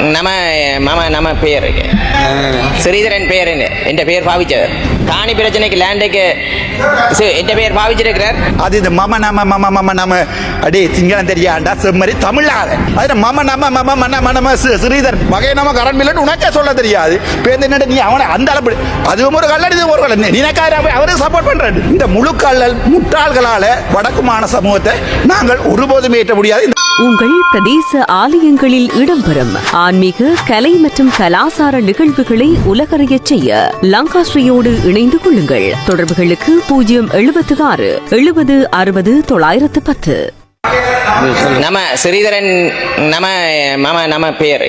நம மம நம பேர். ஸ்ரீதரன் பேர் என் பேர் பாவிச்சவர். காணி பிரச்சனைக்கு லேண்டுக்கு என் பேர் பாவிச்சிருக்கிறார்? அது இது மம நம மம மம நம. அடே சிங்களம் தெரியாண்டா செம்மறி தமிழாத அது மம நம மம மன மனம ஸ்ரீதர் வகை நம கரண் மில்லன்னு உனக்கே சொல்ல தெரியாது. பேருந்து என்னடா நீ அவனை அந்த அளவு அதுவும் ஒரு கல்லடி இது ஒரு கல்லடி நினைக்காத அவருக்கு சப்போர்ட் பண்றாரு. இந்த முழு கல்லல் முட்டாள்களால வடக்கு மாநில சமூகத்தை நாங்கள் ஒருபோதும் ஏற்ற முடியாது. இந்த உங்கள் பிரதேச ஆலயங்களில் இடம்பெறும் ஆன்மீக கலை மற்றும் கலாசார நிகழ்வுகளை உலகறியச் செய்ய லங்காஸ்ரீயோடு இணைந்து கொள்ளுங்கள். தொடர்புகளுக்கு பூஜ்ஜியம் எழுபத்து ஆறு எழுபது அறுபது தொள்ளாயிரத்து பத்து. நம ஸ்ரீதரன் நம மம நம பேர்.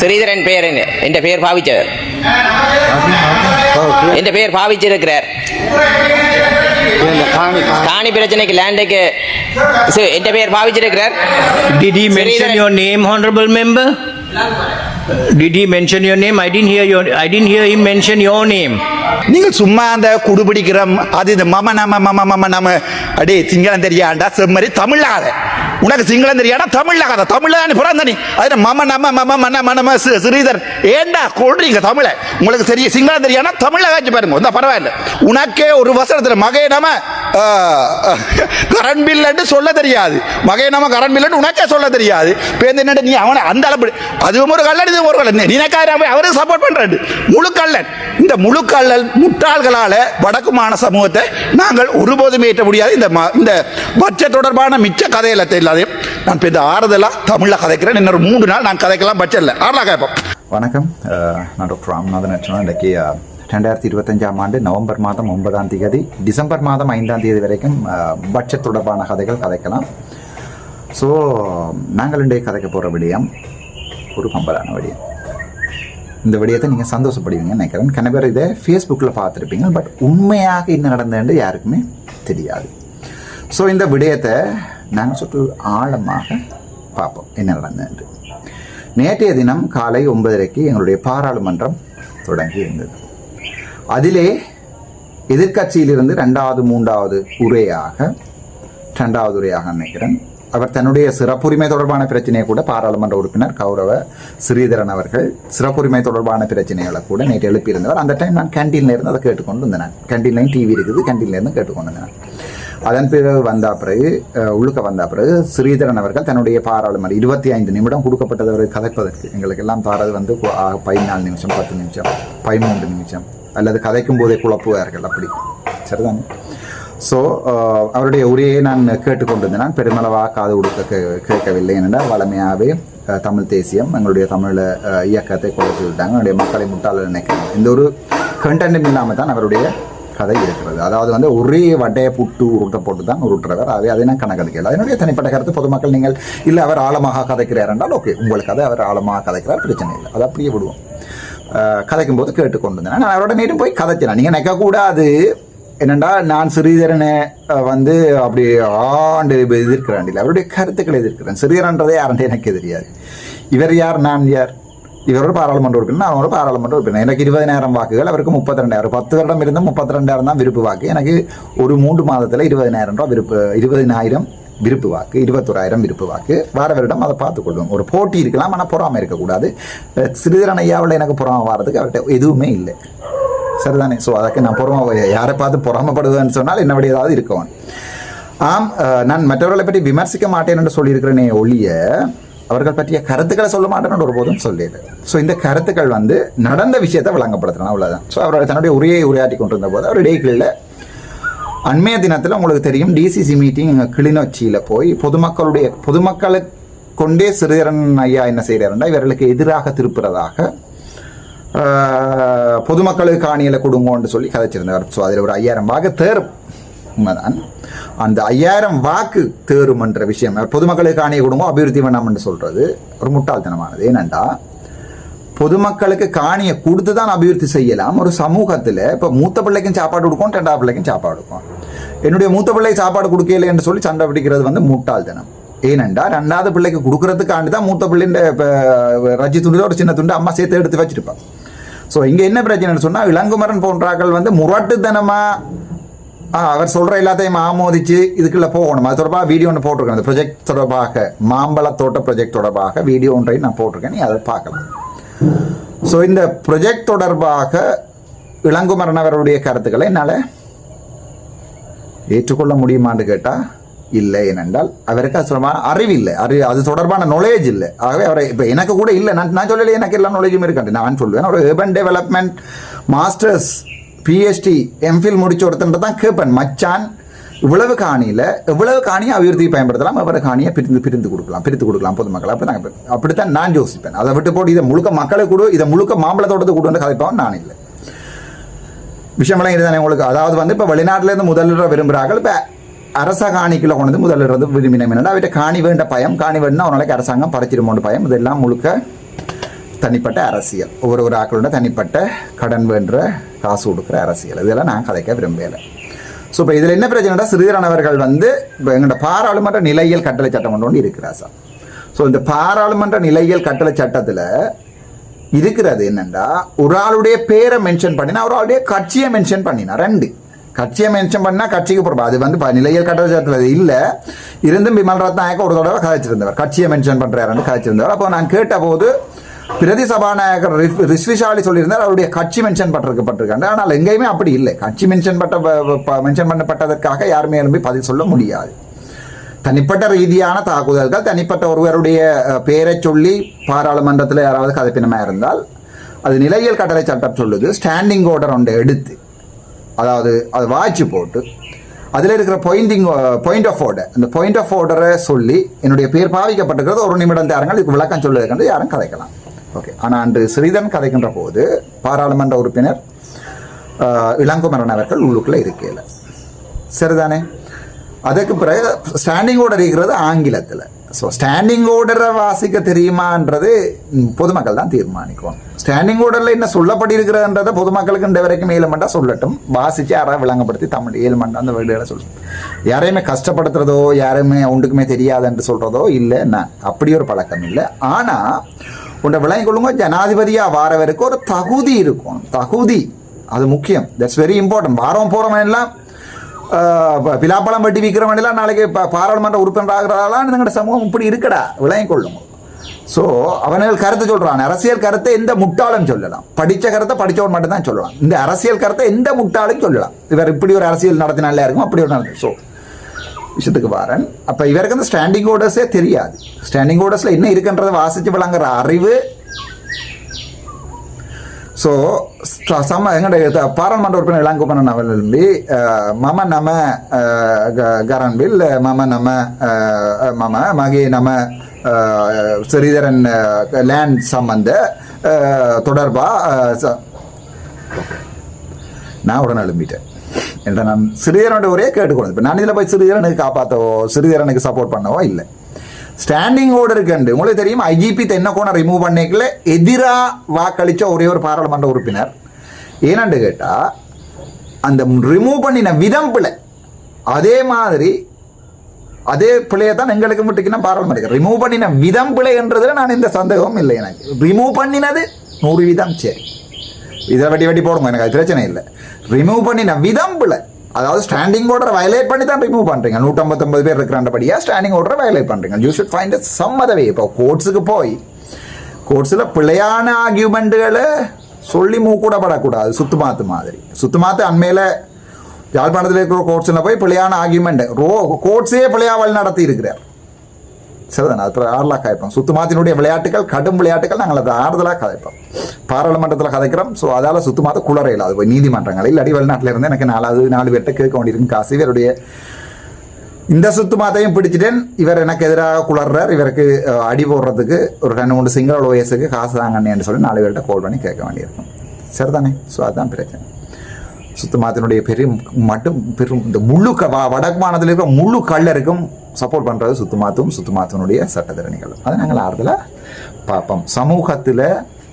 ஸ்ரீதரன் பேர் என் பேர் பாவிச்சவர். என் பேர் பாவிச்சிருக்கிறார். காணி பிரச்சனைக்கு லேண்டுக்கு என் பேர் பாவிச்சிருக்கிறார். Did he mention your name, honorable member? Did he mention your name? I didn't hear your. I didn't hear him mention your name. நீங்கள் சும்மா அந்த குடுபிடிக்கிற அது இது மம நம மம மம நம அடே சிங்களம் தெரியாண்டா செம்மறி தமிழாத. உனக்கு சிங்களம் தெரியாடா தமிழாத தமிழ் தான் பிறந்த நீ. அது மம நம மம மன மனம ஸ்ரீதர் ஏண்டா கொள்றீங்க தமிழை? உங்களுக்கு தெரிய சிங்களம் தெரியாடா தமிழ காய்ச்சி பாருங்க. இந்த பரவாயில்ல. உனக்கே ஒரு வசனத்தில் மகே நம கரண்ட் பில்லுன்னு சொல்ல தெரியாது. மகை நம்ம கரண்ட் பில்லுன்னு உனக்கே சொல்ல தெரியாது. பேருந்து என்னடா நீ அவனை அந்த அளவு அதுவும் ஒரு கல்லன் இது ஒரு கல்லன் நினைக்காத அவருக்கு சப்போர்ட் பண்றாரு. முழு கல்லன் இந்த முழு கல்லல் முட்டாள்களால வடக்கு மாண சமூகத்தை நாங்கள் ஒருபோதும் ஏற்ற முடியாது. இந்த ம- இந்த பட்ஜெட் தொடர்பான மிச்ச கதையில தெரியாது. நான் இந்த ஆறுதலா தமிழ்ல கதைக்கிறேன். இன்னொரு மூன்று நாள் நான் கதைக்கெல்லாம் பட்ஜெட்ல. ஆறுலா கேட்போம். வணக்கம். நான் டாக்டர் ராமநாதன் அர்ச்சனா இன்றைக்கு ரெண்டாயிரத்தி இருபத்தஞ்சாம் ஆண்டு நவம்பர் மாதம் ஒன்பதாம் தேதி டிசம்பர் மாதம் ஐந்தாம் தேதி வரைக்கும் பட்ஜெட் தொடர்பான கதைகள் கதைக்கலாம். ஸோ நாங்கள் இன்றைக்கு கதைக்க போகிற விடயம் ஒரு பம்பலான விடயம். இந்த விடயத்தை நீங்கள் சந்தோஷப்படுவீங்கன்னு நினைக்கிறேன். கன பேர் இதை ஃபேஸ்புக்கில் பார்த்துருப்பீங்க பட் உண்மையாக என்ன நடந்ததுன்னு யாருக்குமே தெரியாது. ஸோ இந்த விடயத்தை நாங்கள் சற்று ஆழமாக பார்ப்போம் என்ன நடந்தது நேற்றைய தினம் காலை ஒன்பதரைக்கு எங்களுடைய பாராளுமன்றம் தொடங்கி இருந்தது அதிலே எதிர்க்கட்சியிலிருந்து ரெண்டாவது மூன்றாவது உரையாக ரெண்டாவது உரையாக நினைக்கிறேன் அவர் தன்னுடைய சிறப்புரிமை தொடர்பான பிரச்சனையை கூட பாராளுமன்ற உறுப்பினர் கௌரவ ஸ்ரீதரன் அவர்கள் சிறப்புரிமை தொடர்பான பிரச்சனைகளை கூட நேற்று எழுப்பியிருந்தவர். அந்த டைம் நான் கேண்டீன்ல இருந்து அதை கேட்டுக்கொண்டு இருந்தேன் கேன்டீன்லையும் டிவி இருக்குது கேன்டீன்லேருந்து கேட்டுக்கொண்டு இருந்தேன் அதன் பிறகு வந்த பிறகு உழுக்க உள்ளுக்க வந்த பிறகு ஸ்ரீதரன் அவர்கள் தன்னுடைய பாராளுமன்ற இருபத்தி ஐந்து நிமிடம் கொடுக்கப்பட்டது அவர் கதைப்பதற்கு எங்களுக்கெல்லாம் தாரது வந்து பதினாலு நிமிஷம் பத்து நிமிஷம் பதிமூன்று நிமிஷம் அல்லது கதைக்கும் போதே குழப்புவார்கள் அப்படி. சரிதானே? ஸோ uh, அவருடைய உரையை நான் கேட்டுக்கொண்டிருந்தேன். நான் பெருமளவாக காது கொடுக்க கே- கேட்கவில்லை என்றால் வளமையாகவே uh, தமிழ் தேசியம் எங்களுடைய தமிழ் uh, இயக்கத்தை கொலை சொல்லிட்டாங்க. என்னுடைய மக்களை முட்டாளர் நினைக்கிறாங்க இந்த ஒரு கண்டென்ட் இல்லாமல் தான் அவருடைய கதை இருக்கிறது. அதாவது வந்து ஒரே வட்டையை புட்டு உருட்ட போட்டு தான் உருட்டுறவர். ஆகவே அதை நான் கணக்கெடுக்கல அதனுடைய தனிப்பட்ட கருத்து பொதுமக்கள் நீங்கள் இல்லை அவர் ஆழமாக கதைக்கிறார் என்றால் ஓகே உங்களுக்கு கதை அவர் ஆழமாக கதைக்கிறார் பிரச்சனை இல்லை. அதை அப்படியே விடுவோம். கதைக்கும் போது கேட்டுக்கொண்டு நான் அவரோட நேரம் போய் கதைச்சினேன் நீங்கள் நினைக்கக்கூடாது. என்னண்டா நான் ஸ்ரீதரனை வந்து அப்படி ஆண்டு எதிர்க்கிறேன் இல்லை அவருடைய கருத்துக்களை எதிர்க்கிறேன். ஸ்ரீதரன்றதே யாருன்றே எனக்கு தெரியாது. இவர் யார்? நான் யார்? இவரோட பாராளுமன்ற உறுப்பினர் நான் ஒரு பாராளுமன்ற உறுப்பினர். எனக்கு இருபதினாயிரம் வாக்குகள் அவருக்கு முப்பத்தி ரெண்டாயிரம் பத்து வருடம் இருந்தால் முப்பத்தி ரெண்டாயிரம் தான் விருப்பு வாக்கு. எனக்கு ஒரு மூன்று மாதத்தில் இருபதினாயிரம் ரூபா விருப்பு இருபதினாயிரம் விருப்பு வாக்கு இருபத்தோராயிரம் விருப்பு வாக்கு. வார வருடம் அதை பார்த்துக்கொள்வோம் ஒரு போட்டி இருக்கலாம் ஆனால் பொறாமை இருக்கக்கூடாது. அஹ், ஐயாவில் எனக்கு பொறாமை வர்றதுக்கு அவர்கிட்ட எதுவுமே இல்லை. சரிதானே? ஸோ அதுக்கு நான் பொறாம யாரை பார்த்து பொறாமப்படுவேன்னு சொன்னால் என்னபடி ஏதாவது இருக்கவன் ஆம் நான் மற்றவர்களை பற்றி விமர்சிக்க மாட்டேன் என்று சொல்லியிருக்கிறேனே ஒழிய அவர்கள் பற்றிய கருத்துக்களை சொல்ல மாட்டேன்னு ஒருபோதும் சொல்லிடு ஸோ இந்த கருத்துக்கள் வந்து நடந்த விஷயத்தை விளங்கப்படுத்துறேன் அவ்வளோதான் ஸோ அவர் தன்னுடைய உரையை உரையாட்டி கொண்டிருந்த போது அவர் இடைகளில் அண்மைய தினத்தில் உங்களுக்கு தெரியும் டிசிசி மீட்டிங் கிளிநொச்சியில் போய் பொதுமக்களுடைய பொதுமக்களை கொண்டே சிறுதரன் ஐயா என்ன செய்கிறாருன்னா இவர்களுக்கு எதிராக திருப்புறதாக பொதுமக்களுக்கு காணியில் கொடுங்கோன்னு சொல்லி கதைச்சிருந்தார். ஸோ அதில் ஒரு ஐயாயிரம் வாக்கு தேரும். உண்மைதான். அந்த ஐயாயிரம் வாக்கு தேரும் என்ற விஷயம் பொதுமக்களுக்கு காணியை கொடுங்கோ அபிவிருத்தி வேண்டாம்னு சொல்கிறது ஒரு முட்டாள்தனமானது. ஏனென்றா பொதுமக்களுக்கு காணியை கொடுத்து தான் அபிவிருத்தி செய்யலாம். ஒரு சமூகத்தில் இப்போ மூத்த பிள்ளைக்கும் சாப்பாடு கொடுக்கும் ரெண்டாவது பிள்ளைக்கும் சாப்பாடு கொடுக்கும் என்னுடைய மூத்த பிள்ளை சாப்பாடு கொடுக்கல என்று சொல்லி சண்டை பிடிக்கிறது வந்து முட்டாள்தனம் ஏனென்றா ரெண்டாவது பிள்ளைக்கு கொடுக்கறதுக்காண்டி தான் மூத்த பிள்ளைன்ற இப்போ ரஜி துண்டு ஒரு சின்ன துண்டு அம்மா சேர்த்து எடுத்து வச்சிருப்பான் ஸோ இங்கே என்ன பிரச்சனைன்னு சொன்னால் இளங்குமரன் போன்றாக்கள் வந்து முரட்டுத்தனமாக ஆ, அவர் சொல்கிற எல்லாத்தையும் ஆமோதிச்சு இதுக்குள்ளே போகணும். அது தொடர்பாக வீடியோ ஒன்று போட்டிருக்கேன். அந்த ப்ரொஜெக்ட் தொடர்பாக மாம்பழ தோட்ட ப்ரொஜெக்ட் தொடர்பாக வீடியோ ஒன்றையும் நான் போட்டிருக்கேன். நீ அதை பார்க்கலாம். ஸோ இந்த ப்ரொஜெக்ட் தொடர்பாக இளங்குமரன் அவருடைய கருத்துக்களை என்னால் ஏற்றுக்கொள்ள முடியுமான்னு கேட்டால் இல்லை ஏனென்றால் அவருக்கு அது தொடர்பான அறிவு இல்லை. அறிவு அது தொடர்பான நாலேஜ் இல்லை. ஆகவே அவரை இப்போ எனக்கு கூட இல்லை. நான் நான் சொல்லலை எனக்கு எல்லா நாலேஜும் இருக்காது நான் சொல்லுவேன் ஒரு urban development masters PhD MPhil முடிச்ச ஒருத்தன் தான் கேட்பேன். மச்சான் இவ்வளவு காணியில் இவ்வளவு காணியை அபிவிருத்தி பயன்படுத்தலாம் அவரை காணியை பிரிந்து பிரிந்து கொடுக்கலாம் பிரித்து கொடுக்கலாம் பொதுமக்கள். அப்படி நாங்கள் அப்படித்தான் நான் யோசிப்பேன். அதை விட்டு போட்டு இதை முழுக்க மக்களை கொடு இதை முழுக்க மாம்பழத்தோட்டத்துக்கு கொடுன்னு கதைப்பாவும் நான் இல்லை. விஷயமெல்லாம் இதுதானே உங்களுக்கு. அதாவது வந்து இப்போ வெளிநாட்டிலேருந்து முதலிட விரும்புகிறார்கள் இப்போ அரச காணிக்குள்ள கொண்டு வந்து முதலில் வந்து விரும்பினம் என்னன்னா அவர்கிட்ட காணி வேண்ட பயம் காணி வேணும்னா ஒரு நாளைக்கு அரசாங்கம் பறிச்சிருமோண்டு பயம் இதெல்லாம் முழுக்க தனிப்பட்ட அரசியல். ஒவ்வொரு ஒரு ஆக்களோட தனிப்பட்ட கடன் வேண்டுற காசு கொடுக்குற அரசியல். இதெல்லாம் நான் கதைக்க விரும்பலை ஸோ இப்போ இதில் என்ன பிரச்சனைனா சிறுதரானவர்கள் வந்து இப்போ எங்களோட பாராளுமன்ற நிலையியல் கட்டளை சட்டம் கொண்டு வந்து இருக்கிறா சார். ஸோ இந்த பாராளுமன்ற நிலையியல் கட்டளை சட்டத்தில் இருக்கிறது என்னென்னா ஒரு ஆளுடைய பேரை மென்ஷன் பண்ணினா ஒரு ஆளுடைய கட்சியை மென்ஷன் பண்ணினா ரெண்டு. கட்சியை மென்ஷன் பண்ணால் கட்சிக்கு பொறுப்பு அது வந்து ப- நிலையல் கட்டளத்தில் இல்லை. இருந்தும் விமல் ரத்னாயக்க ஒரு தடவை கதைச்சிருந்தவர். கட்சியை மென்ஷன் பண்ணுறாருன்னு கதைச்சிருந்தவர். அப்போ நான் கேட்டபோது பிரதி சபாநாயகர் ரிஸ்விஷாலி சொல்லியிருந்தார் அவருடைய கட்சி மென்ஷன் பட்டிருக்கப்பட்டிருக்காங்க ஆனால் எங்கேயுமே அப்படி இல்லை. கட்சி மென்ஷன் பட்ட மென்ஷன் பண்ணப்பட்டதற்காக யாருமே எழும்பி பதில் சொல்ல முடியாது. தனிப்பட்ட ரீதியான தாக்குதல்கள் தனிப்பட்ட ஒருவருடைய பெயரை சொல்லி பாராளுமன்றத்தில் யாராவது கதைப்பினமாக இருந்தால் அது நிலையியல் கட்டளை சட்டம் சொல்லுது. ஸ்டாண்டிங் ஆர்டர் ஒன்றை எடுத்து அதாவது அதை வாய்ச்சி போட்டு அதில் இருக்கிற பாயிண்டிங் பாயிண்ட் ஆஃப் ஆர்டர் அந்த பாயிண்ட் ஆஃப் ஆர்டரை சொல்லி என்னுடைய பேர் பாவிக்கப்பட்டிருக்கிறது ஒரு நிமிடம் தாருங்கள் இதுக்கு விளக்கம் சொல்லுவதற்கு யாரும் கதைக்கலாம். ஓகே ஆனால் அன்று சிறிதன் கதைக்கின்ற போது பாராளுமன்ற உறுப்பினர் இளங்குமரன் அவர்கள் உள்ளுக்குள்ளே இருக்கையில். சரிதானே? அதுக்கு பிறகு ஸ்டாண்டிங் ஓடர் இருக்கிறது ஆங்கிலத்தில். ஸோ ஸ்டாண்டிங் ஓர்டரை வாசிக்க தெரியுமான்றது பொதுமக்கள் தான் தீர்மானிக்கும். ஸ்டாண்டிங் ஓர்டரில் என்ன சொல்லப்படி இருக்கிறதுன்றதை பொதுமக்களுக்கு இந்த வரைக்கும் ஏழுமண்டா சொல்லட்டும். வாசித்து யாராவது விளங்கப்படுத்தி தமிழ் ஏழுமண்டா அந்த வேர்டுகளை சொல்லட்டும் யாரையுமே கஷ்டப்படுத்துறதோ யாரையுமே ஒன்றுக்குமே தெரியாதுன்னு சொல்கிறதோ இல்லை நான் அப்படி ஒரு பழக்கம் இல்லை. ஆனால் உன்னை விளங்கி கொள்ளுங்க. ஜனாதிபதியாக வாரவருக்கு ஒரு தகுதி இருக்கும். தகுதி. அது முக்கியம். தட்ஸ் வெரி இம்பார்ட்டன்ட் வாரம் போகிறவன் எல்லாம் பிலாப்பழம் வெட்டி விற்கிறவன் எல்லாம் நாளைக்கு பாராளுமன்ற உறுப்பினர் ஆகிறாளான்னு எங்களோட சமூகம் இப்படி இருக்கடா. விளங்கி கொள்ளுங்க. ஸோ அவன்கள் கருத்தை சொல்கிறான் அரசியல் கருத்தை எந்த முட்டாளும் சொல்லலாம். படித்த கருத்தை படித்தவன் மட்டும்தான் சொல்லலாம். இந்த அரசியல் கருத்தை எந்த முட்டாளும் சொல்லலாம். இவர் இப்படி ஒரு அரசியல் நடத்தினாலே இருக்கும். அப்படி ஒரு நடத்தி ஸோ விஷயத்துக்கு வரேன். அப்போ இவருக்கு அந்த ஸ்டாண்டிங் ஆர்டர்ஸே தெரியாது. ஸ்டாண்டிங் ஆர்டர்ஸில் என்ன இருக்குன்றதை வாசித்து விளங்குற அறிவு. ஸோ சம எங்களுடைய பாராளுமன்ற உறுப்பினர் இளங்கோபனன் அவர்கள் மம நம க- கரன்பில் மம நம மம மகே நம ஸ்ரீதரன் லேண்ட் சம்பந்த தொடர்பாக ச- நான் உடனே எழும்பிட்டேன். என்ற நான் சிறிதரனுடைய ஒரே கேட்டுக்கொண்டு இப்போ நான் இதில் போய் சிறிதரனுக்கு காப்பாற்றவோ சிறிதரனுக்கு சப்போர்ட் பண்ணவோ இல்லை. ஸ்டாண்டிங் ஆர்டர் கண்டு. உங்களுக்கு தெரியும்? ஐஜிபி தென்னக்கோனை ரிமூவ் பண்ணிக்கல? எதிராக வாக்களித்த ஒரே ஒரு பாராளுமன்ற உறுப்பினர். ஏனண்டு கேட்டால் அந்த ரிமூவ் பண்ணின விதம் பிழை. அதே மாதிரி அதே பிள்ளையை தான் எங்களுக்கு மட்டும் பாராளுமன்ற ரிமூவ் பண்ணின விதம் பிழைன்றதுல நான் இந்த சந்தேகமும் இல்லை எனக்கு. ரிமூவ் பண்ணினது நூறு வீதம் சரி. இதை வெட்டி வெட்டி போடுங்க எனக்கு அது பிரச்சனை இல்லை ரிமூவ் பண்ணின விதம் பிள்ளை அதாவது ஸ்டாண்டிங் ஆர்டரை வயலேட் பண்ணி தான் ரிமூவ் பண்ணுறீங்க நூற்றம்பத்தொம்பது பேர் இருக்கிறாண்டபடியாக ஸ்டாண்டிங் ஆர்டரை வயலேட் பண்ணுறீங்க யூ ஷுட் ஃபைண்ட் சம்மதவே இப்போ கோர்ட்ஸுக்கு போய் கோர்ட்ஸில் பிழையான ஆர்கியூமெண்ட்டுகளை சொல்லி மூக்கூடப்படக்கூடாது சுத்து மாத்து மாதிரி சுத்து மாத்து அண்மையில் யாழ்ப்பாணத்தில் இருக்கிற கோர்ட்ஸில் போய் பிழையான ஆர்கியூமெண்ட் ரோ கோர்ட்ஸே பிழையா வழி நடத்தி இருக்கிறார் சரிதானே அது ஆறுலாக கதைப்போம். சுத்துமாத்தினுடைய விளையாட்டுகள் கடும் விளையாட்டுகள் நாங்கள் அதை ஆறுதலாக கதைப்போம். பாராளுமன்றத்தில் கதைக்கிறோம். ஸோ அதால் சுத்தமாக குளறையில் அது போய் நீதிமன்றங்கள். இல்லாட்டி வெளிநாட்டில் இருந்து எனக்கு நாலாவது நாலு பேர்கிட்ட கேட்க வேண்டியிருக்கும் காசு. இவருடைய இந்த சுத்து மாத்தையும் பிடிச்சிட்டேன். இவர் எனக்கு எதிராக குளர்றார். இவருக்கு அடி போடுறதுக்கு ஒரு ரெண்டு மூணு சிங்கிள் வயசுக்கு காசு தாங்கண்ணேன்னு சொல்லி நாலு பேர்கிட்ட கால் பண்ணி கேட்க வேண்டியிருக்கும். சரிதானே? ஸோ அதுதான் பிரச்சனை. சுத்தமாத்தினுடைய பெரும் மட்டும் பெரும் இந்த முழு க வ- வடக்கு மாநிலத்தில் இருக்கிற முழு கல்லருக்கும் சப்போர்ட் பண்ணுறது சுத்தமாத்தும் சுத்தமாத்தினுடைய சட்டத்திறனிகள் அதை நாங்கள் ஆறுதலாக பார்ப்போம். சமூகத்தில்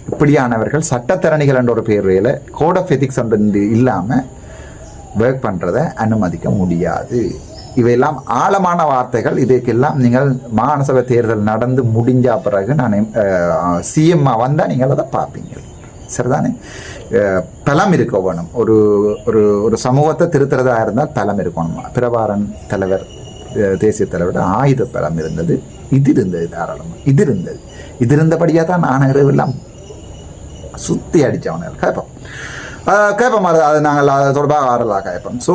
இப்படியானவர்கள் சட்டத்திறனிகள் என்ற ஒரு பேரையில் கோட் ஆஃப் எத்திக்ஸ் இல்லாமல் ஒர்க் பண்ணுறதை அனுமதிக்க முடியாது. இவையெல்லாம் ஆழமான வார்த்தைகள். இதுக்கெல்லாம் நீங்கள் மாநசபை தேர்தல் நடந்து முடிஞ்ச பிறகு நான் சிஎம்மா வந்தால் நீங்கள் அதை பார்ப்பீங்க. சரிதானே? பலம் இருக்க வேணும் ஒரு ஒரு ஒரு சமூகத்தை திருத்துறதாக இருந்தால் பலம் இருக்கணும். பிரபாரன் தலைவர் தேசிய தலைவர் ஆயுத பலம் இருந்தது. இது இருந்தது தாராளமாக இது இருந்தது. இது இருந்தபடியாக தான் நானகரம் எல்லாம் சுற்றி அடித்தவன கேட்போம். கேட்போம். அது அது நாங்கள் அது தொடர்பாக ஆறலாக கேட்போம். ஸோ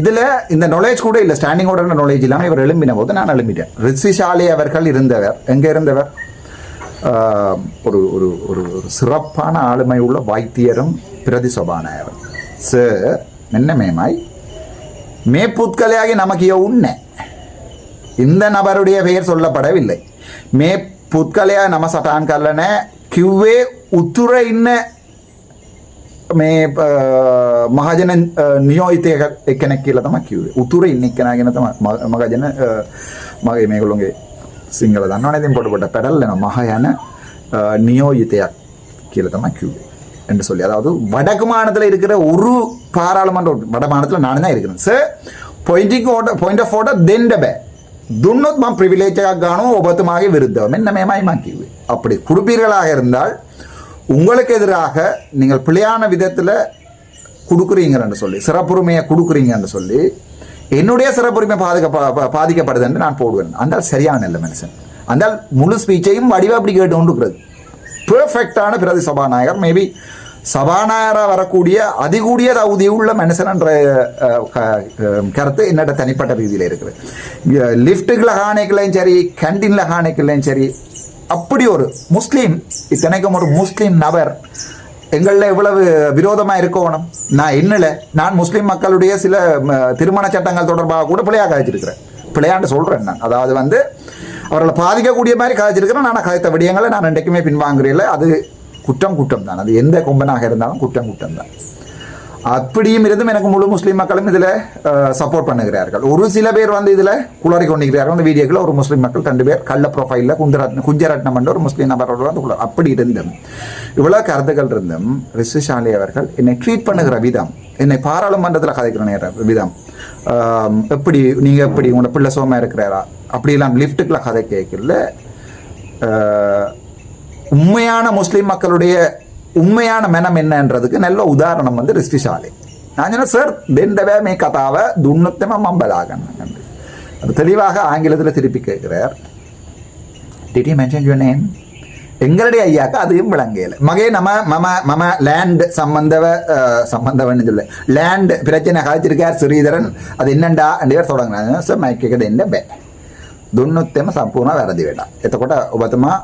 இதில் இந்த நாலேஜ் கூட இல்லை. ஸ்டாண்டிங் ஓட நாலேஜ் இல்லாமல் இவர் எழும்பின போது நான் எழும்பிட்டேன். ரிஷிசாலி அவர்கள் இருந்தவர். எங்கே இருந்தவர்? ஒரு ஒரு ஒரு ஒரு சிறப்பான ஆளுமை உள்ள வைத்தியரும் பிரதி சபாநாயகரும் சார் மென்னமேமாய் மேப்புத்கலையாகி நமக்கு உண்ணே இந்த நபருடைய பெயர் சொல்லப்படவில்லை மே පුද්ගලයා නම සටහන් කරලා නැහැ කිව්වේ උතුර ඉන්න මේ අ, මහජන අ, නියෝජිතය එක්කෙනෙක් කියලා තමයි කිව්වේ. උතුර ඉන්න එක්කෙනා ගැන තමයි ම- මහජන අ, මගේ මේගොල්ලෝගේ සිංහල දන්නවනතින් පොටකොට පැඩල්ලෙන මහ යන නියෝජිතයක් කියල තම කිව්වේ. என்று சொல்லி அதாவது வடகுமானத்தில் இருக்கிற ஒரு பாராளுமன்ற வடமானத்தில் நான் தான் இருக்கிறேன் சார் පොයිටික ෝට පොයින්ට ෆෝට දෙන්ඩ බෑ. දුන්නොත් ම ප්‍රවිලේචයක් ගානෝ ඔබතුමාගේ விருத்தව මෙන්න மேமாய்மான் கிவ்வே அப்படி குடுப்பீர்களாக இருந்தால் உங்களுக்கு எதிராக நீங்கள் பிழையான விதத்தில் கொடுக்குறீங்கன்னு சொல்லி சிறப்புரிமையை கொடுக்குறீங்கன்னு சொல்லி என்னுடைய சிறப்புரிமை பாதிக்க பாதிக்கப்படுது என்று நான் போடுவேன். அந்த சரியான இல்லை மனுஷன். அந்த முழு ஸ்பீச்சையும் வடிவா அப்படி கேட்டு கொண்டுக்கிறது பெர்ஃபெக்டான பிரதி சபாநாயகர். மேபி சபாநாயகராக வரக்கூடிய அதிகூடிய தகுதி உள்ள மனுஷன் என்ற கருத்து என்னோட தனிப்பட்ட ரீதியில் இருக்குது. லிஃப்ட்டுகளை காணிக்கலையும் சரி கேன்டீனில் காணிக்கலையும் சரி அப்படி ஒரு முஸ்லீம் இத்தனைக்கும் ஒரு முஸ்லீம் நபர் எங்களில் எவ்வளவு விரோதமாக இருக்கணும் நான் என்னல நான் முஸ்லீம் மக்களுடைய சில திருமண சட்டங்கள் தொடர்பாக கூட பிள்ளையாக கழிச்சிருக்கிறேன் பிள்ளையாண்டு சொல்கிறேன் நான். அதாவது வந்து அவர்களை பாதிக்கக்கூடிய மாதிரி கழிச்சிருக்கிறேன் நான் கதைத்த விடயங்களை நான் என்றைக்குமே பின்வாங்குறேன் அது குற்றம் குற்றம் தான். அது எந்த கொம்பனாக இருந்தாலும் குற்றம் குற்றம் தான். அப்படியும் இருந்தும் எனக்கு முழு முஸ்லீம் மக்களும் இதில் சப்போர்ட் பண்ணுகிறார்கள். ஒரு சில பேர் வந்து இதில் குளறி கொண்டிருக்கிறார்கள். அந்த வீடியோக்கில் ஒரு முஸ்லீம் மக்கள் ரெண்டு பேர் கள்ள ப்ரொஃபைலில் குந்தரத்ன குஞ்சரத்னம் என்ற ஒரு முஸ்லீம் நபரோட வந்து குள- அப்படி இருந்தும் இவ்வளோ கருத்துக்கள் இருந்தும் ரிஷிஷாலி அவர்கள் என்னை ட்ரீட் பண்ணுகிற விதம் என்னை பாராளுமன்றத்தில் கதைக்கிற நேர விதம் எப்படி நீங்கள் எப்படி உங்களோட பிள்ளை சோமா இருக்கிறாரா அப்படிலாம் லிஃப்ட்டுக்கெல்லாம் கதை கேட்கல. உண்மையான முஸ்லீம் மக்களுடைய உண்மையான උම්මයාන මැනම් එන්නන්රදක නැල්ල උදාරණම් වද රිස්ටිශාලය. නාජන සර් දෙන්ඩබෑ මේ කතාව கதாவை මම් බලාගන්න அது தெளிவாக ஆங்கிலத்தில் திருப்பி கேட்கிறார். டிடி மென்ஷன் யுவர் நேம் எங்களுடைய ஐயாக்கு அதையும் விளங்கையில் மகே நம்ம மம மம லேண்ட் சம்பந்தவ சம்பந்தவன் சொல்ல லேண்ட் பிரச்சனை கழிச்சிருக்கார் ஸ்ரீதரன். அது என்னண்டா? ரெண்டு பேர் தொடங்கினாங்க சார் மைக்கேக்கது என்ன பே துண்ணுத்தம சம்பூர்ண வரதி வேண்டாம். எத்தக்கூட உபத்தமாக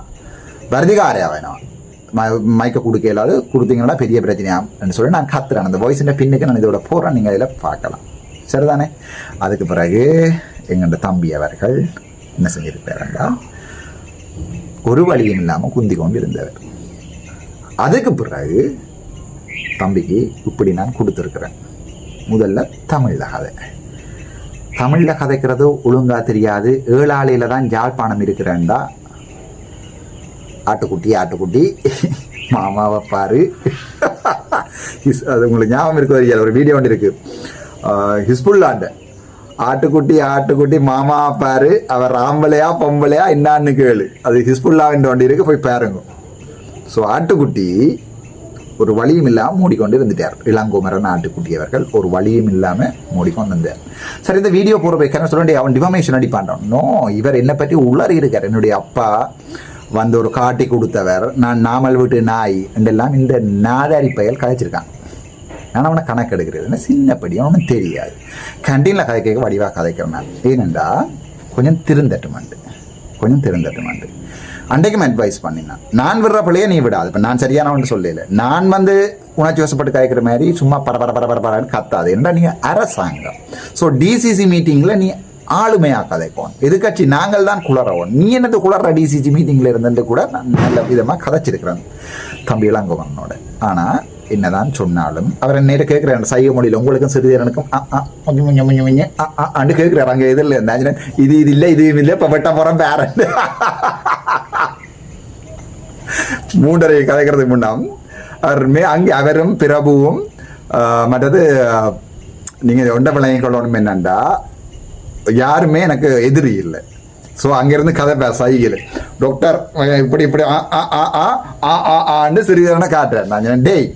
வரதிகாரையா வேணும் மைக்கை கொடுக்க இல்லாது கொடுத்தீங்கன்னா பெரிய பிரச்சனையான்னு சொல்லி நான் கத்துறேன். அந்த வாய்ஸின் பின்னுக்கு நான் இதோட போகிறேன் நீங்கள் இதில் பார்க்கலாம். சரிதானே? அதுக்கு பிறகு எங்கள்ட தம்பி அவர்கள் என்ன செஞ்சிருப்பாருண்டா ஒரு வழியும் இல்லாமல் குந்தி கொண்டு இருந்தவர் அதுக்கு பிறகு தம்பிக்கு இப்படி நான் கொடுத்துருக்குறேன். முதல்ல தமிழில் கதை. தமிழில் கதைக்கிறதோ ஒழுங்காக தெரியாது. ஏழாளியில் தான் யாழ்ப்பாணம் இருக்கிறேன்டா. ஆட்டுக்குட்டி ஆட்டுக்குட்டி. மாமாவை பாரு. அது உங்களுக்கு ஞாபகம் இருக்கு ஒரு வீடியோ ஒன்று இருக்கு. ஹிஸ்புல்லாண்ட. ஆட்டுக்குட்டி ஆட்டுக்குட்டி மாமா பாரு அவர் ஆம்பளையா பொம்பளையா என்னான்னு கேளு. அது ஹிஸ்புல்லாவின் வண்டி இருக்கு போய் பாருங்க. ஸோ ஆட்டுக்குட்டி ஒரு வழியும் இல்லாமல் மூடிக்கொண்டு இருந்துட்டார். இளங்குமரன் ஆட்டுக்குட்டி அவர்கள் ஒரு வழியும் இல்லாமல் மூடிக்கொண்டு இருந்தார் சரி இந்த வீடியோ போகிற போய் சொல்ல வேண்டிய அவன் டிஃபமேஷன் அடிப்பான்றான். நோ இவர் என்னை பற்றி உளறி இருக்கார் என்னுடைய அப்பா வந்து ஒரு காட்டி கொடுத்தவர் நான் நாமல் வீட்டு நாய் என்றெல்லாம் இந்த நாதாரி பயல் கதைச்சிருக்கான் நான் அவனை கணக்கு எடுக்கிறது சின்னப்படி அவனும் தெரியாது. கண்டீனில் கதை கேட்க வடிவாக கதைக்கிறேன் நான். ஏனென்றா கொஞ்சம் திருந்தட்டுமாண்டு. கொஞ்சம் திருந்தட்டுமாண்டு. அன்றைக்கும் அட்வைஸ் பண்ணினான். நான் விடுற பிள்ளையே நீ விடாது. இப்போ நான் சரியானவன் சொல்லல. நான் வந்து உணர்ச்சி வசப்பட்டு காய்க்கிற மாதிரி சும்மா பர பர பர பர பரன்னு கத்தாது ஏன்னா நீங்கள் அரசாங்கம் ஸோ டிசிசி மீட்டிங்கில் நீ ஆளுமையாக கதைப்போம் எதிர்கட்சி நாங்கள் தான் குளறவோம். நீ என்னது குளற டிசிஜி மீட்டிங்கில் இருந்துட்டு கூட நான் நல்ல விதமாக கதைச்சிருக்கிறேன். தம்பி இளங்கோவனோட. ஆனால் என்னதான் சொன்னாலும் அவர் நேர கேட்குறாரு சைவ மொழியில் உங்களுக்கும் சிறுதேரனுக்கும் ஆ ஆ கொஞ்சம் கொஞ்சம் கொஞ்சம் கொஞ்சம் அண்டு கேட்குறாரு. அங்கே இதில் இருந்தாச்சுன்னா இது இது இல்லை இது இல்லை இப்போ வெட்ட போகிறோம் பேரண்ட் மூன்றரை கதைக்கிறதுக்கு முன்னாம் அவர் மே அங்கே அவரும் பிரபுவும் மற்றது நீங்கள் ஒண்ட பிள்ளைங்க கொள்ளணும் என்னண்டா யாருமே எனக்கு எதிரி இல்லை. ஸோ அங்கேருந்து கதை பேச சைகிள் டாக்டர் இப்படி இப்படி ஆ ஆ ஆ ஆ ஆ ஆ ஆன்னு சிறிதரனை காட்டுறேன் நான் டேய்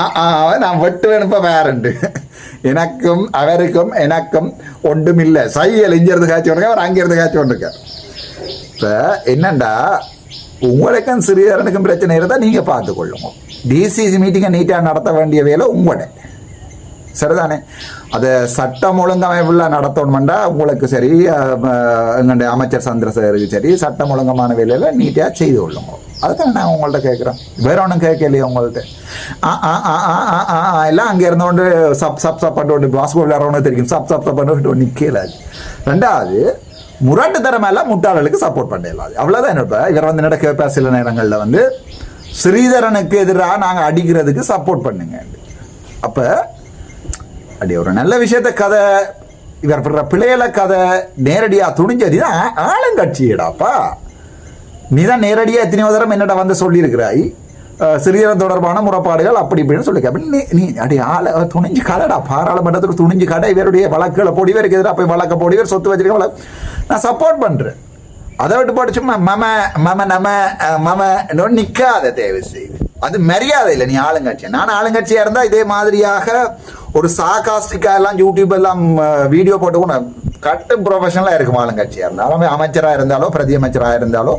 ஆ ஆ நான் வெட்டுவேன் இப்போ வேறண்டு. எனக்கும் அவருக்கும் எனக்கும் ஒன்றும் இல்லை சையல் இங்கேருந்து காய்ச்சி கொண்டிருக்க அவர் அங்கேருந்து காய்ச்சி கொண்டிருக்கார். இப்போ என்னண்டா உங்களுக்கும் சிறிதரனுக்கும் பிரச்சனை இருந்தால் நீங்கள் பார்த்துக்கொள்ளுங்க. டிசிசி மீட்டிங்கை நீட்டாக நடத்த வேண்டிய வேலை உங்களோட. சரிதானே? அதை சட்டம் ஒழுங்கமைப்புள்ள நடத்தணுமெண்டா உங்களுக்கு சரி எங்களுடைய அமைச்சர் சந்திரசேகருக்கு சரி சட்டம் ஒழுங்கமான வேலையில் நீட்டாக செய்து கொள்ளுங்க. அதுதான் நான் உங்கள்கிட்ட கேட்குறேன். வேற ஒன்றும் கேட்கலையே உங்கள்கிட்ட ஆ ஆ ஆ ஆ ஆ ஆ ஆ எல்லாம் அங்கே இருந்தோண்டு சப் சப் சப் பண்ணிட்டு பாஸ்போர்ட் விளையாடுறவனு தெரியும். சப் சப் சப் பண்ணிட்டு நிற்கல ரெண்டாவது முரட்டுத்தரம் தரமெல்லாம் முட்டாளர்களுக்கு சப்போர்ட் பண்ணிடலாம் அவ்வளோதான் இப்போ? இவர் வந்து நடக்க கேட்பார் சில நேரங்களில் வந்து ஸ்ரீதரனுக்கு எதிராக நாங்கள் அடிக்கிறதுக்கு சப்போர்ட் பண்ணுங்க. அப்போ அப்படி ஒரு நல்ல விஷயத்த கதை இவர் படுற பிள்ளைகள கதை நேரடியாக துணிஞ்சது தான் ஆளுங்கட்சியடாப்பா. நீ தான் நேரடியாக எத்தனையோ தரம் என்னடா வந்து சொல்லியிருக்கிறாய். அஹ், தொடர்பான முறைப்பாடுகள் அப்படி இப்படின்னு சொல்லி நீ நீ அடி ஆளை துணிஞ்சு கடடா பாராளுமன்றத்துக்கு துணிஞ்சு கடை இவருடைய வழக்குகளை போடி இவருக்கு எதிராக போய் வழக்க போடி இவர் சொத்து வச்சிருக்க நான் சப்போர்ட் பண்ணுறேன் அதை விட்டு போட்டு சும்மா மம மம நம மம நிற்காத தேவை செய்து. அது மரியாதை இல்லை நீ ஆளுங்கட்சி நான் ஆளுங்கட்சியாக இருந்தால் இதே மாதிரியாக ஒரு சாகாஸ்டிக்கா எல்லாம் யூடியூப் எல்லாம் வீடியோ போட்டு கூட கட்டு ப்ரொஃபஷனலாக இருக்கும் ஆளுங்கட்சியாக இருந்தாலும் அமைச்சராக இருந்தாலோ பிரதி அமைச்சராக இருந்தாலோ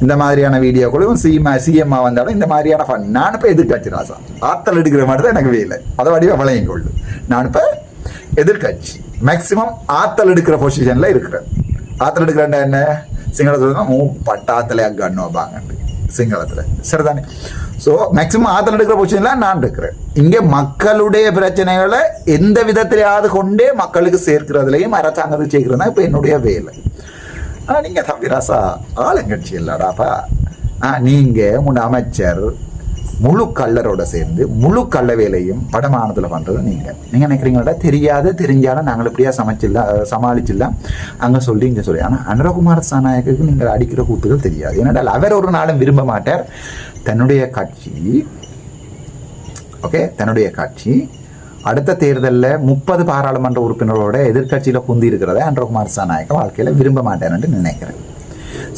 இந்த மாதிரியான வீடியோக்களும் சிஎம் சிஎம்மா வந்தாலும் இந்த மாதிரியான ஃபன் நான் இப்போ எதிர்கட்சி ராசா. ஆத்தல் எடுக்கிற மாதிரி தான் எனக்கு வேலை. அதை வடிவ வளையும் கொள்ளு. நான் இப்போ எதிர்கட்சி மேக்சிமம் ஆத்தல் எடுக்கிற பொசிஷனில் இருக்கிறேன். ஆத்தல் எடுக்கிறேன்டா என்ன? சிங்களத்தில் மூ பட்டாத்துல கண்ணு வைப்பாங்க சிங்களத்தில். சரிதானே? ஸோ மேக்சிமம் ஆத்தன் எடுக்கிற பொசிஷனில் நான் இருக்கிறேன் இங்கே மக்களுடைய பிரச்சனைகளை எந்த விதத்திலையாவது கொண்டே மக்களுக்கு சேர்க்கிறதுலையும் அரசாங்கத்துக்கு சேர்க்கிறது தான் இப்போ என்னுடைய வேலை. ஆனால் நீங்கள் தம்பிராசா ஆளுங்கட்சி இல்லடாப்பா. ஆ நீங்கள் உன் அமைச்சர் முழு கல்லரோட சேர்ந்து முழு கள்ள வேலையும் படமானதில் பண்ணுறது நீங்கள் நீங்கள் நினைக்கிறீங்களா? தெரியாத தெரிஞ்சாலும் நாங்கள் இப்படியா சமைச்சிடலாம் சமாளிச்சிடலாம் அங்கே சொல்லி இங்கே சொல்லி. ஆனால் அனுரகுமார் சாநாயகருக்கு நீங்கள் அடிக்கிற கூத்துகள் தெரியாது. ஏன்னா அவர் ஒரு நாளும் விரும்ப மாட்டார். தன்னுடைய கட்சி ஓகே தன்னுடைய கட்சி அடுத்த தேர்தலில் முப்பது பாராளுமன்ற உறுப்பினரோட எதிர்க்கட்சியில் குந்தி இருக்கிறத அன்றகுமார் சாநாயக்க வாழ்க்கையில் விரும்ப மாட்டேன்னு நினைக்கிறேன்.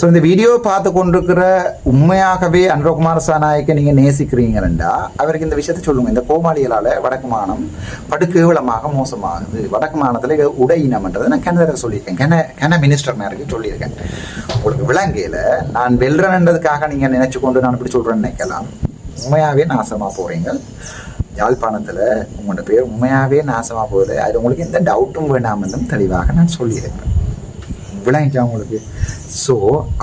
ஸோ இந்த வீடியோ பார்த்து கொண்டிருக்கிற உண்மையாகவே அன்றகுமார் சாநாயக்க நீங்கள் நேசிக்கிறீங்கன்னா அவருக்கு இந்த விஷயத்தை சொல்லுங்கள் இந்த கோமாளிகளால் வடக்கு மாநிலம் படுகேவலமாக மோசமாகுது. வடக்கு மாநிலத்தில் உடை இனம்ன்றதை நான் கனதர சொல்லியிருக்கேன். கென கென மினிஸ்டர் மேருக்கு சொல்லியிருக்கேன். உங்களுக்கு விலங்கையில் நான் வெல்றேன்றதுக்காக நீங்கள் நினச்சி கொண்டு நான் இப்படி சொல்கிறேன்னு நினைக்கலாம். உண்மையாகவே நாசமாக போகிறீங்க யாழ்ப்பாணத்தில் உங்களோட பேர் உண்மையாகவே நாசமாக போகுது. அது உங்களுக்கு எந்த டவுட்டும் வேண்டாமலும் தெளிவாக நான் சொல்லியிருக்கேன். விளங்கிக்கா உங்களுக்கு. ஸோ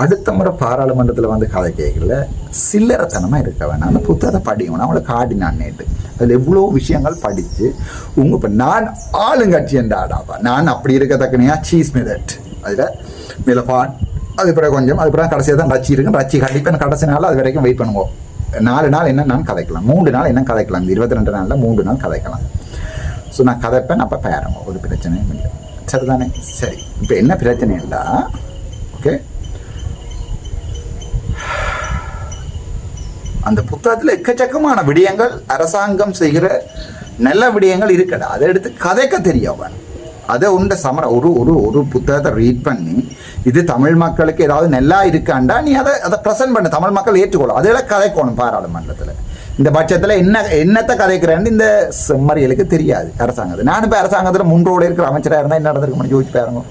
அடுத்த முறை பாராளுமன்றத்தில் வந்து கதை கேட்கல. சில்லறத்தனமாக இருக்க வேணாம். அந்த புத்தகத்தை படிக்கணும் அவங்கள காட்டினான் நேற்று அதில் எவ்வளோ விஷயங்கள் படித்து உங்கள் இப்போ நான் ஆளுங்கட்சி என்றாடாப்பா நான் அப்படி இருக்கத்தக்கனையா சீஸ் மிதட் அதில் மிளபான் அது பிறகு கொஞ்சம் அது பிறகு கடைசியாக தான் ரச்சி இருக்கும் ரச்சி கண்டிப்பாக கடைசி நாள் அது வரைக்கும் வெயிட் பண்ணுவோம் நாலு நாள் என்ன நான் கதைக்கலாம். மூன்று நாள் என்ன கதைக்கலாம்? இந்த இருபத்தி ரெண்டு நாளில் மூன்று நாள் கதைக்கலாம். ஸோ நான் கதைப்பேன் அப்போ பேரங்க. ஒரு பிரச்சனையும் இல்லை. சரிதானே சரி. இப்போ என்ன பிரச்சனை இல்லை ஓகே அந்த புத்தகத்தில் எக்கச்சக்கமான விடயங்கள் அரசாங்கம் செய்கிற நல்ல விடயங்கள் இருக்கடா. அதை எடுத்து கதைக்க தெரியவன் அதை உண்ட சமர ஒரு ஒரு ஒரு புத்தகத்தை ரீட் பண்ணி இது தமிழ் மக்களுக்கு ஏதாவது நல்லா இருக்காண்டா நீ அதை அதை ப்ரெசென்ட் பண்ண. தமிழ் மக்கள் ஏற்றுக்கொள்ளும் அதெல்லாம் கதைக்கணும் பாராளுமன்றத்தில். இந்த பட்சத்தில் என்ன என்னத்தை கதைக்கிறேன்னு இந்த செம்மறியலுக்கு தெரியாது அரசாங்கத்தில். நான் இப்போ அரசாங்கத்தில் மூன்றோடு இருக்கிற அமைச்சராக இருந்தால் என்ன நடந்திருக்க முடியும் யோசிச்சு பாருங்க.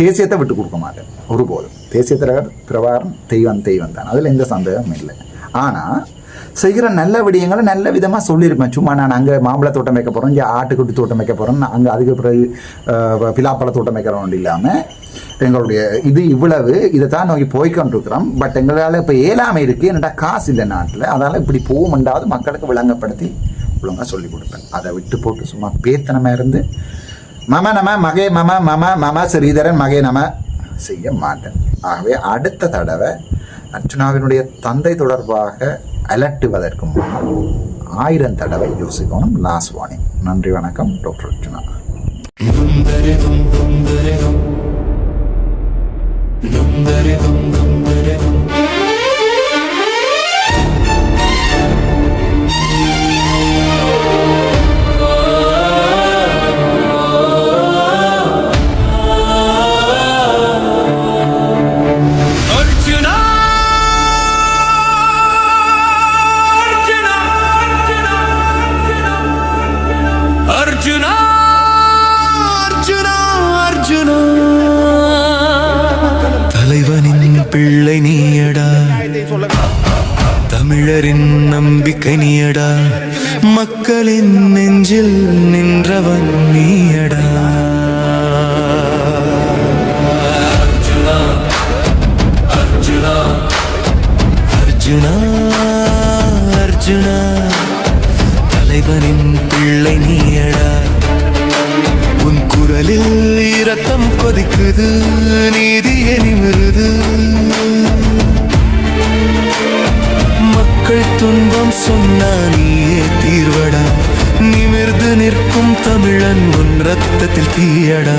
தேசியத்தை விட்டு கொடுக்க மாட்டேன். ஒருபோதும். தேசிய தலைவர் பிரபாரம் தெய்வம் தெய்வம் தான். அதில் எந்த சந்தேகமும் இல்லை. ஆனால் செய்கிற நல்ல விடயங்களை நல்ல விதமாக சொல்லியிருப்பேன். சும்மா நான் அங்கே மாம்பழ தோட்டம் வைக்க போகிறோம் இங்கே ஆட்டுக்குட்டி தோட்டம் வைக்க போகிறோம் அங்கே அதுக்கு பிறகு பிலாப்பழ தோட்டம் வைக்கிறோம் இல்லாமல் எங்களுடைய இது இவ்வளவு இதை தான் நோக்கி போய்கொண்டிருக்கிறோம் பட் எங்களால் இப்போ ஏழாமை இருக்குது என்னடா காசு இல்லை நாட்டில். அதனால் இப்படி போகுமெண்டாவது மக்களுக்கு விளங்கப்படுத்தி ஒழுங்காக சொல்லி கொடுப்பேன். அதை விட்டு போட்டு சும்மா பேத்தனமாக இருந்து மம நம மகே மம மம மம ஸ்ரீதரன் மகே நம செய்ய மாட்டேன். ஆகவே அடுத்த தடவை அர்ச்சுனாவினுடைய தந்தை தொடர்பாக அலட்டுவதற்கு முன்னால் ஆயிரம் தடவை யோசிக்கணும் லாஸ்ட் வார்னிங் நன்றி வணக்கம் டாக்டர் அர்ச்சுனா அர்ஜுனா அர்ஜுனா அர்ஜுனா. தலைவனின் பிள்ளை நீயடா. தமிழரின் நம்பிக்கை நீயடா. மக்களின் நெஞ்சில் நின் തീയടാ